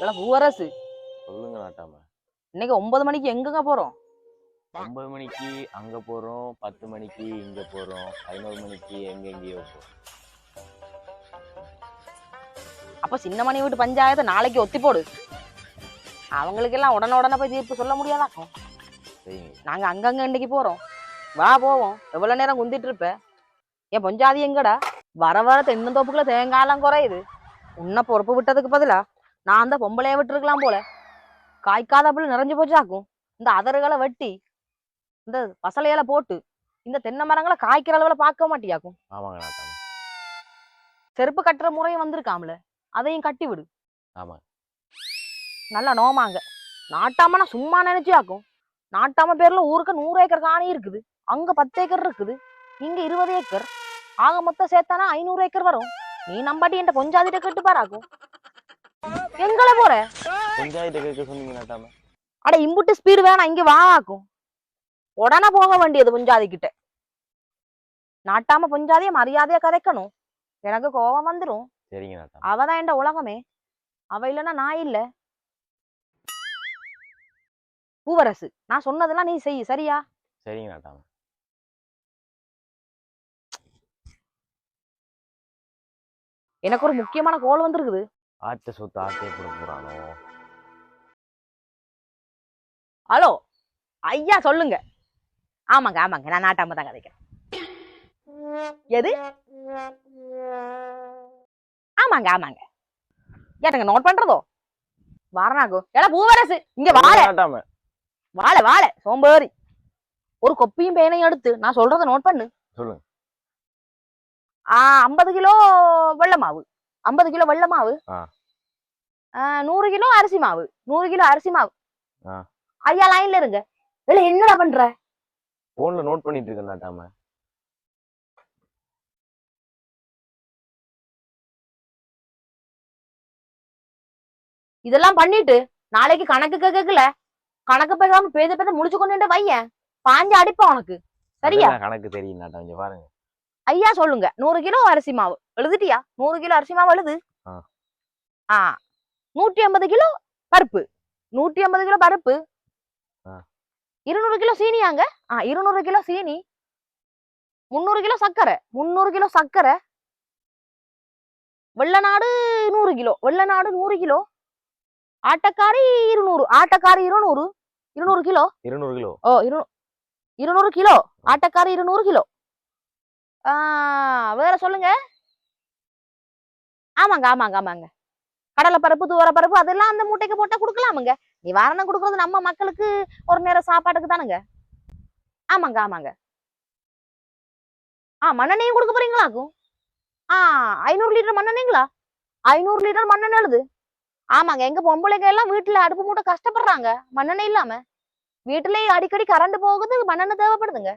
இல்ல பூவரசு சொல்லுங்க நாட்டாம. இன்னைக்கு ஒன்பது மணிக்கு எங்கங்க போறோம்? ஒன்பது மணிக்கு அங்க போறோம் பத்து மணிக்கு இங்க போறோம் பதினோரு மணிக்கு எங்க எங்கேயோ போறோம். அப்ப சின்னமணி வீட்டு பஞ்சாயத்தை நாளைக்கு ஒத்தி போடு. அவங்களுக்கெல்லாம் உடனே உடனே போய் தீர்ப்பு சொல்ல முடியாதாக்கும் நாங்க அங்கங்க இன்னைக்கு போறோம். வா போவோம். எவ்வளவு நேரம் குந்திட்டு இருப்ப? என் பொஞ்சாதி எங்கடா? வர வர தென்னந்தோப்புக்குள்ள தேங்காயெல்லாம் குறையுது. உன்னை பொறுப்பு விட்டதுக்கு பதிலா? நான் அந்த பொம்பளைய விட்டுருக்கலாம் போல. காய்க்காத புள்ள நிறைஞ்சு போச்சாக்கும். இந்த அதறுகளை வெட்டி இந்த பசலையில போட்டு இந்த தென்னை மரங்களை காய்க்கிற அளவுல பார்க்க மாட்டியாக்கும். ஆமாங்க செருப்பு கட்டுற முறையும் வந்திருக்காம்ல. அதையும் கட்டி விடு ஆமா நல்லா நோமாங்க. நாட்டாம நான் சும்மா நினைச்சியாக்கும். நாட்டாம பேர்ல ஊருக்கு நூறு ஏக்கர் காணி இருக்குது. அங்க பத்து ஏக்கர் இருக்குது. இங்க இருபது ஏக்கர். ஆக மொத்தம் சேர்த்தானா ஐநூறு ஏக்கர் வரும். நீ நம்பாட்டி என்கிட்ட கொஞ்சாதிட்ட கேட்டு பாராக்கும் எங்கள போற? பஞ்சாயத்து கேட்க சொன்னீங்க அட இம்புட்டு ஸ்பீடு வேணாம் இங்க வா ஆக்கும். உடனே போக வேண்டியது பொஞ்சாதி கிட்ட நாட்டாம பொஞ்சாதிய மரியாதையா கதைக்கணும். எனக்கு கோபம் வந்துரும். சரிங்க அவதான் என்ற உலகமே. அவ இல்லைன்னா நான் இல்ல. பூவரசு நான் சொன்னதெல்லாம் நீ செய் சரியா? சரிங்க நாட்டாம எனக்கு ஒரு முக்கியமான கோல் வந்திருக்குது. ஆட்ட சொத்து ஆட்டையை போட போறானோ? ஹலோ ஐயா சொல்லுங்க. ஆமாங்க ஆமாங்க நான் நாட்டாம தான் கதைக்கிறேன். எது? ஆமாங்க ஆமாங்க. ஏட்டங்க நோட் பண்றதோ? வாரணாகோ. ஏடா பூவரசு இங்க வாழ. வாழ வாழ சோம்பேறி. ஒரு கொப்பியும் பேனையும் எடுத்து நான் சொல்றத நோட் பண்ணு. சொல்லுங்க. ஆ ஐம்பது கிலோ வெள்ளை மாவு. ஐம்பது கிலோ வெள்ளை மாவு. நூறு கிலோ அரிசி மாவு. நூறு கிலோ அரிசி மாவு. ஐயா லைன்ல இருங்க. இல்ல என்னடா பண்ற? போன்ல நோட் பண்ணிட்டு இருக்கேன் நாட்டாம இதெல்லாம் பண்ணிட்டு நாளைக்கு கணக்கு கேட்கல கணக்கு பேசாம பேத பேத முடிச்சு கொண்டு வையன். பாஞ்சு அடிப்பேன் உனக்கு. சரியா? கணக்கு தெரியும் நாட்டாம பாருங்க. ஐயா சொல்லுங்க. நூறு கிலோ அரிசி மாவு. எழுதிட்டியா? நூறு கிலோ அரிசி மாவு எழுது. ஆ. நூற்றி ஐம்பது கிலோ பருப்பு. நூற்றி ஐம்பது கிலோ பருப்பு. இருநூறு கிலோ சீனியாங்க ஆ இருநூறு கிலோ சீனி. முந்நூறு கிலோ சர்க்கரை. முந்நூறு கிலோ சர்க்கரை. வெள்ளநாடு நூறு கிலோ. வெள்ளநாடு நூறு கிலோ. ஆட்டக்காரி இருநூறு. ஆட்டக்காரி இருநூறு. இருநூறு கிலோ. இருநூறு கிலோ. ஓ இரு இருநூறு கிலோ. ஆட்டக்காரி இருநூறு கிலோ. வேற சொல்லுங்க. ஆமாங்க ஆமாங்க ஆமாங்க. கடலை பருப்பு துவர பருப்பு அதெல்லாம் அந்த மூட்டைக்கு போட்டா கொடுக்கலாமுங்க. நிவாரணம் கொடுக்கறது நம்ம மக்களுக்கு ஒரு நேரம் சாப்பாட்டுக்கு தானுங்க. ஆமாங்க ஆமாங்க. ஆ மண்ணெண்ணையும் கொடுக்க போறீங்களாக்கும் ஆ ஐநூறு லிட்டர் மண்ணெண்ணெய்ங்களா ஐநூறு லிட்டர் மண்ணெண்ணெய் எழுது ஆமாங்க எங்க பொம்பளைங்க எல்லாம் வீட்டுல அடுப்பு மூட்டை கஷ்டப்படுறாங்க மண்ணெண்ணெய் இல்லாம. வீட்டுலயே அடிக்கடி கரண்ட் போகுது மண்ணெண்ணெய் தேவைப்படுதுங்க.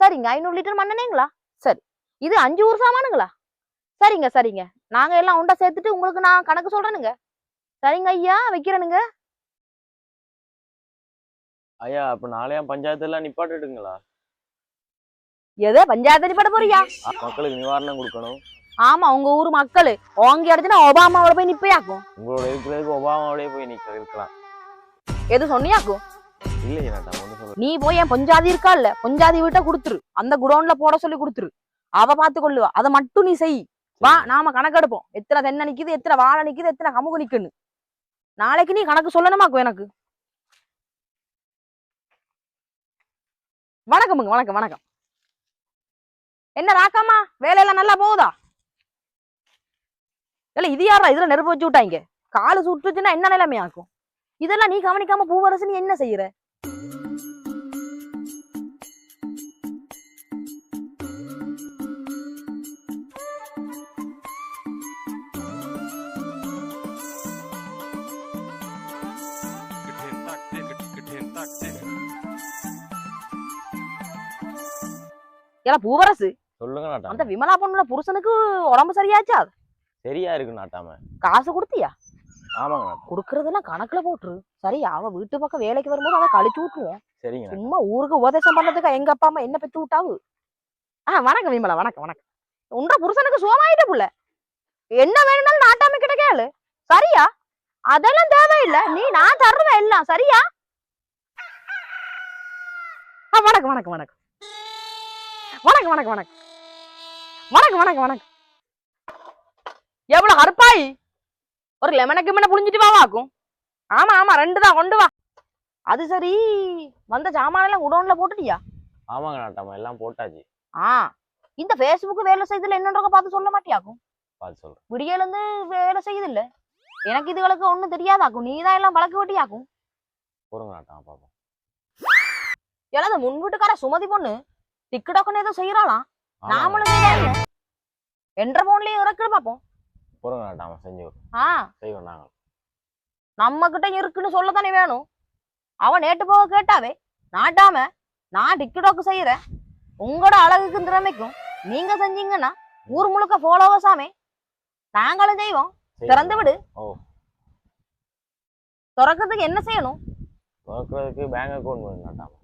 சரிங்க ஐநூறு லிட்டர் மண்ணெண்ணெய்ங்களா சரி. இது அஞ்சு ஊர் சாமானுங்களா? சரிங்க சரிங்க. நாங்க எல்லாம் உண்டை சேர்த்துட்டு உங்களுக்கு நான் கணக்கு சொல்றேனுங்க. சரிங்க ஐயா வைக்கிறேனுங்க. ஐயா அப்ப நாளையா பஞ்சாயத்து எல்லாம் நிப்பாட்டிடுங்களா? எதோ பஞ்சாயத்து பட போறியா? மக்களுக்கு நிவாரணம் கொடுக்கணும். ஆமா உங்க ஊர் மக்கள். ஓங்கி அடிச்சுனா ஒபாமாவோட போய் நிப்பையாக்கும். உங்களோட இருக்கிறதுக்கு ஒபாமாவோடய போய் நிக்க இருக்கலாம். எது சொன்னியாக்கும்? நீ போய் என் பொஞ்சாதி இருக்கா இல்ல? பொஞ்சாதி வீட்டை கொடுத்துரு. அந்த குடோன்ல போட சொல்லி கொடுத்துரு. அவ பாத்து கொள்ளுவா. அதை மட்டும் நீ செய். வா நாம கணக்கெடுப்போம். எத்தனை தென்னை நிக்குது எத்தனை வாழை நிக்குது எத்தனை கமுகு நிக்குன்னு. நாளைக்கு நீ கணக்கு சொல்லணுமாக்கும் எனக்கு? வணக்கமுங்க வணக்கம் வணக்கம். என்ன ராக்காமா வேலையெல்லாம் நல்லா போகுதா? இல்ல இது யாரா இதுல நெருப்பு வச்சு விட்டாங்க காலு சுட்டுச்சுன்னா என்ன நிலைமையாக்கும் இதெல்லாம் நீ கவனிக்காம பூவரசு நீ என்ன செய்யற? ஏல பூவரசு. சொல்லுங்க அந்த விமலா பொண்ணுல புருஷனுக்கு உடம்பு சரியாச்சா? சரியா இருக்கு நாட்டாம. காசு கொடுத்தியா? ஆமாங்க கொடுக்கறதெல்லாம் கணக்குல போட்டுரு. சரி அவ வீட்டு பக்கம் வேலைக்கு வரும்போது அதை கழிச்சு விட்டுருவோம் சரிங்க. சும்மா ஊருக்கு உபதேசம் பண்ணதுக்கா எங்க அப்பா அம்மா என்ன பெத்து விட்டாவு ஆ வணக்கம் விமலா வணக்கம் வணக்கம். உன்ற புருஷனுக்கு சோமாயிட்ட புள்ள. என்ன வேணும்னாலும் நாட்டாம கிட்ட கேளு. சரியா? அதெல்லாம் தேவையில்லை. நீ நான் தருவேன் எல்லாம். சரியா? ஆ, வணக்கம் வணக்கம் வணக்கம். வணக்கம் வணக்கம் வணக்கம். வணக்கம் வணக்கம் வணக்கம். எவ்வளவு கருப்பாய் ஒரு லெமனுக்கு மேல புளிஞ்சிட்டு வா வாக்கும் ஆமா ஆமா ரெண்டு தான் கொண்டு வா. அது சரி. வந்த சாமானெல்லாம் குடோன்ல போட்டுட்டியா? ஆமாங்க நாட்டாம எல்லாம் போட்டாச்சு. ஆ. இந்த ஃபேஸ்புக் வேலை செய்ததுல என்னன்றத பார்த்து சொல்ல மாட்டியாக்கும் பார்த்து சொல்றேன். விடியல இருந்து வேலை செய்யுது இல்ல எனக்கு இதுகளுக்கு ஒண்ணும் தெரியாதாக்கும் நீ தான் எல்லாம் பழக்க வெட்டியாக்கும் போறங்க நாட்டாம பாப்போம் ஏன்னா அந்த முன் வீட்டுக்கார சுமதி பொண்ணு டிக்டாக்னு ஏதோ செய்யறாளாம். நாமளும் என்ற போன்லயும் இறக்குன்னு பாப்போம் போறங்க நாட்டாம செஞ்சு. ஆ. செய்வோம் நாங்க நம்ம கிட்ட இருக்குன்னு சொல்லத்தானே வேணும். அவன் நேட்டு போக கேட்டாவே நாட்டாம நான் டிக்டாக் செய்யறேன் உங்களோட அழகுக்கும் திறமைக்கும் நீங்க செஞ்சீங்கன்னா ஊர் முழுக்க ஃபாலோவர்ஸ் ஆமே நாங்களும் செய்வோம். திறந்து விடு. ஓ. திறக்கிறதுக்கு என்ன செய்யணும்? திறக்கிறதுக்கு பேங்க் அக்கௌண்ட் வேணும்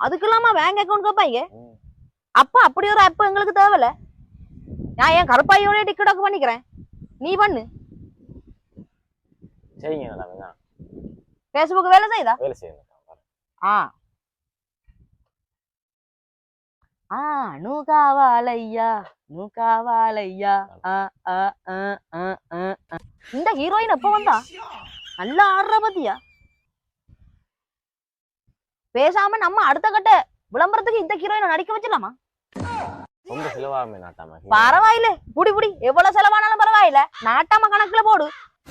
அதுக்கு இல்லாம பேங்க் அக்கௌண்ட் கேட்பாங்க. அப்ப அப்படி ஒரு ஆப் எங்களுக்கு தேவையில்ல. நான் என் கருப்பாயோட டிக்டாக் பண்ணிக்கிறேன். நீ பண்ணு. சரிங்க மேடம் ஃபேஸ்புக் வேலை செய்யுதா? வேலை செய்யுது ஆ ஆ. நூகாவாலையா நூகாவாலையா இந்த ஹீரோயின் எப்ப வந்தா? நல்லா ஆடுற பத்தியா பேசாம நம்ம அடுத்த கட்ட விளம்பரத்துக்கு இந்த ஹீரோயினை நடிக்க வச்சிடலாமா? ரொம்ப செலவாகுமே நாட்டாம? பரவாயில்ல. புடி புடி. எவ்வளவு செலவானாலும் பரவாயில்ல. நாட்டாம கணக்குல போடு.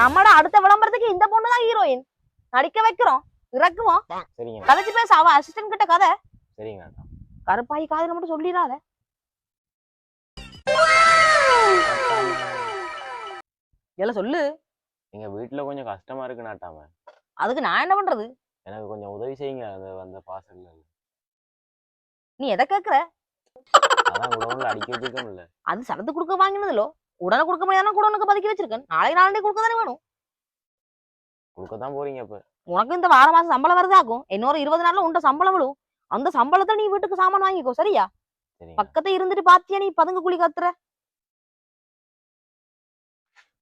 நம்மட அடுத்த விளம்பரத்துக்கு இந்த பொண்ணு தான் ஹீரோயின். நடிக்க வைக்கிறோம். இறக்குவோம். சரிங்க. கதைச்சு பேச. அவ அசிஸ்டன்ட் கிட்ட கதை. சரிங்க கருப்பாயி காதுல மட்டும் சொல்லிடாத. எல்லாம் சொல்லு. எங்க வீட்டுல கொஞ்சம் கஷ்டமா இருக்கு நாட்டாம. அதுக்கு நான் என்ன பண்றது? எனக்கு கொஞ்சம் உதவி செய்யுங்க. அந்த அந்த பாசல்ல நீ எதை கேக்குற? அது சரத்து கொடுக்க வாங்கினதுலோ உடனே கொடுக்க முடியாதுனா கூட உனக்கு பதுக்கி வச்சிருக்கேன். நாளைக்கு நாளே கொடுக்க தானே வேணும். கொடுக்கத்தான் போறீங்க இப்ப உனக்கு இந்த வார மாசம் சம்பளம் வருதாக்கும்? இன்னொரு இருபது நாள்ல உண்ட சம்பளம் விழும். அந்த சம்பளத்தை நீ வீட்டுக்கு சாமான் வாங்கிக்கோ சரியா? பக்கத்துல இருந்துட்டு பாத்தியா நீ பதுங்கு குழி கத்துற?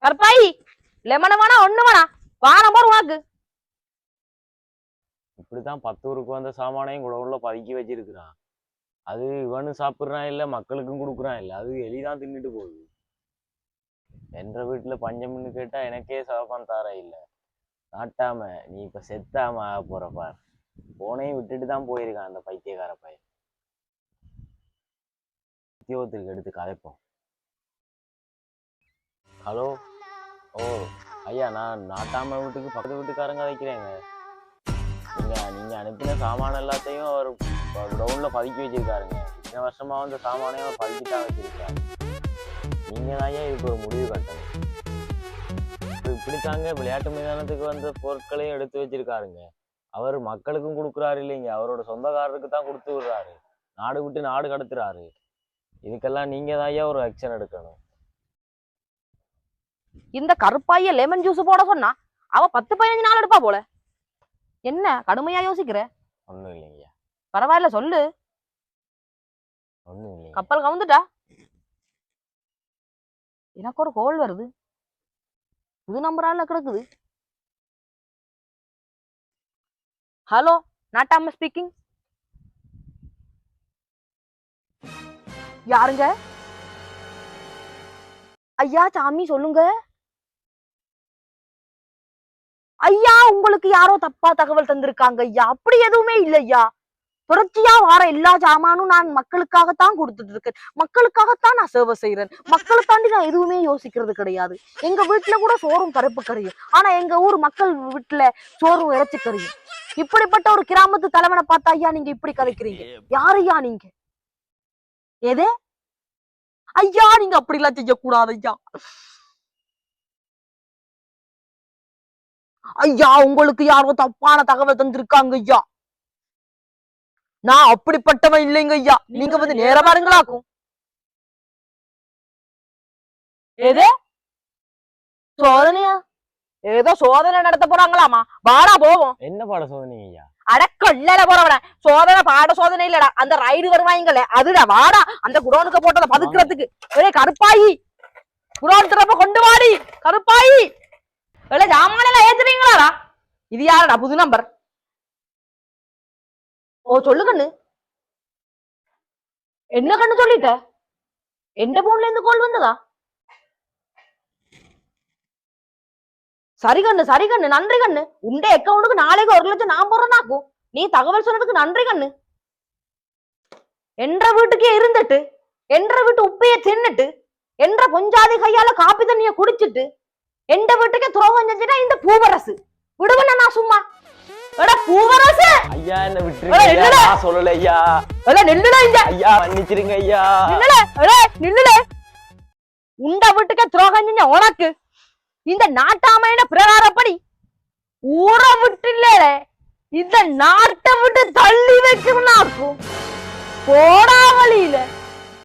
கருப்பாயி லெமன் வேணா ஒண்ணு வேணா. வாரம் போற உனக்கு. இப்படித்தான் பத்து ஊருக்கு வந்த சாமானையும் குடவுல பதுக்கி வச்சிருக்கிறான். அது இவனு சாப்பிடுறான் இல்ல மக்களுக்கும் கொடுக்குறான் இல்ல அது எலிதான் தின்னுட்டு போகுது. என்ற வீட்டுல பஞ்சம்னு கேட்டா எனக்கே சாப்பான் தார இல்ல. நாட்டாம நீ இப்ப செத்தாம ஆக போகிற பார். போனையும் விட்டுட்டு தான் போயிருக்கான் அந்த பைத்தியக்கார பையன். உத்தியோகத்திற்கு எடுத்து கதைப்போம் ஹலோ? ஓ ஐயா நான் நாட்டாம வீட்டுக்கு பக்கத்து வீட்டுக்காரங்க வைக்கிறேங்க நீங்கள் நீங்க அனுப்பின சாமான எல்லாத்தையும் அவர் டவுன்ல பதுக்கி வச்சிருக்காருங்க. இத்தனை வருஷமா வந்து சாமானையும் அவர் பதுக்கி தான் வச்சிருக்காரு. நீங்க தான் ஏன் இதுக்கு ஒரு முடிவு கட்டணும்? இப்படி இப்படித்தாங்க விளையாட்டு மைதானத்துக்கு வந்த பொருட்களையும் எடுத்து வச்சிருக்காருங்க. அவர் மக்களுக்கும் கொடுக்குறாரு இல்லைங்க. அவரோட சொந்தக்காரருக்கு தான் கொடுத்து விடுறாரு. நாடு விட்டு நாடு கடத்துறாரு. இதுக்கெல்லாம் நீங்க தான் ஒரு ஆக்ஷன் எடுக்கணும்? இந்த கருப்பாய லெமன் ஜூஸ் போட சொன்னா அவ பத்து பதினஞ்சு நாள் எடுப்பா போல. என்ன? கடுமையா யோசிக்கிற? ஒண்ணும் இல்லைங்கய்யா பரவாயில்ல சொல்லு. ஒண்ணும் இல்லைங்க. கப்பல் கவுந்துட்டா? எனக்கு ஒரு கோல் வருது. புது நம்பரால கிடக்குது. ஹலோ நாட்டாம ஸ்பீக்கிங் யாருங்க? ஐயா சாமி சொல்லுங்க. ஐயா உங்களுக்கு யாரோ தப்பா தகவல் தந்திருக்காங்க ஐயா. அப்படி எதுவுமே இல்லையா தொடர்ச்சியா வார எல்லா சாமானும் நான் மக்களுக்காகத்தான் கொடுத்துட்டு இருக்கேன். மக்களுக்காகத்தான் நான் சேவை செய்யறேன் மக்களை தாண்டி நான் எதுவுமே யோசிக்கிறது கிடையாது. எங்க வீட்டுல கூட சோறும் பருப்பு கறியும். ஆனா எங்க ஊர் மக்கள் வீட்டுல சோறும் இறைச்சி கறியும். இப்படிப்பட்ட ஒரு கிராமத்து தலைவனை பார்த்தா ஐயா நீங்க இப்படி கதைக்கிறீங்க. யாரையா நீங்க? எதே? ஐயா நீங்க அப்படி எல்லாம் செய்யக்கூடாது ஐயா. ஐயா உங்களுக்கு யாரோ தப்பான தகவல் தந்திருக்காங்க ஐயா. நான் அப்படிப்பட்டவன் இல்லைங்க ஐயா. நீங்க வந்து நேர பாருங்களாக்கும் எது? சோதனையா? ஏதோ சோதனை நடத்த போறாங்களாமா? வாடா போவோம். என்ன பாட சோதனைங்க ஐயா? அடக்கொள்ளல போறவன. சோதனை பாட சோதனை இல்லடா. அந்த ரைடு வருவாங்கல்ல அதுடா வாடா. அந்த குடோனுக்கு போட்டதை பதுக்கிறதுக்கு. ஒரே கருப்பாயி. குடோன் திறப்ப கொண்டு வாடி. கருப்பாயி. இல்ல ஜாமான ஏத்துறீங்களாடா இது யாரடா புது நம்பர் ஓ சொல்லு கண்ணு என்ன கண்ணு சொல்லிட்ட எந்த போன்ல இருந்து கோல் வந்ததா சரி கண்ணு சரி கண்ணு நன்றி கண்ணு உண்ட அக்கௌண்ட்டுக்கு நாளைக்கு ஒரு லட்சம் நான் போறேனாக்கும் நீ தகவல் சொன்னதுக்கு நன்றி கண்ணு என்ற வீட்டுக்கே இருந்துட்டு என்ற வீட்டு உப்பைய தின்னுட்டு என்ற பொஞ்சாதி கையால காப்பி தண்ணிய குடிச்சிட்டு எந்த வீட்டுக்கே துரோகம் செஞ்சுட்டா இந்த பூவரசு விடுவன நான் சும்மா எடா பூவரசு ஐயா என்ன விட்டுருங்க? நான் சொல்லல ஐயா எடா நில்லுடா ஐயா மன்னிச்சிருங்க ஐயா நில்லுடா எடா நில்லுடா உண்ட வீட்டுக்கே துரோகம் செஞ்ச உனக்கு இந்த நாட்டாமையின பிரகாரப்படி ஊரை விட்டு இந்த நாட்டை விட்டு தள்ளி வைக்கணும்னாக்கும் போடா வழியில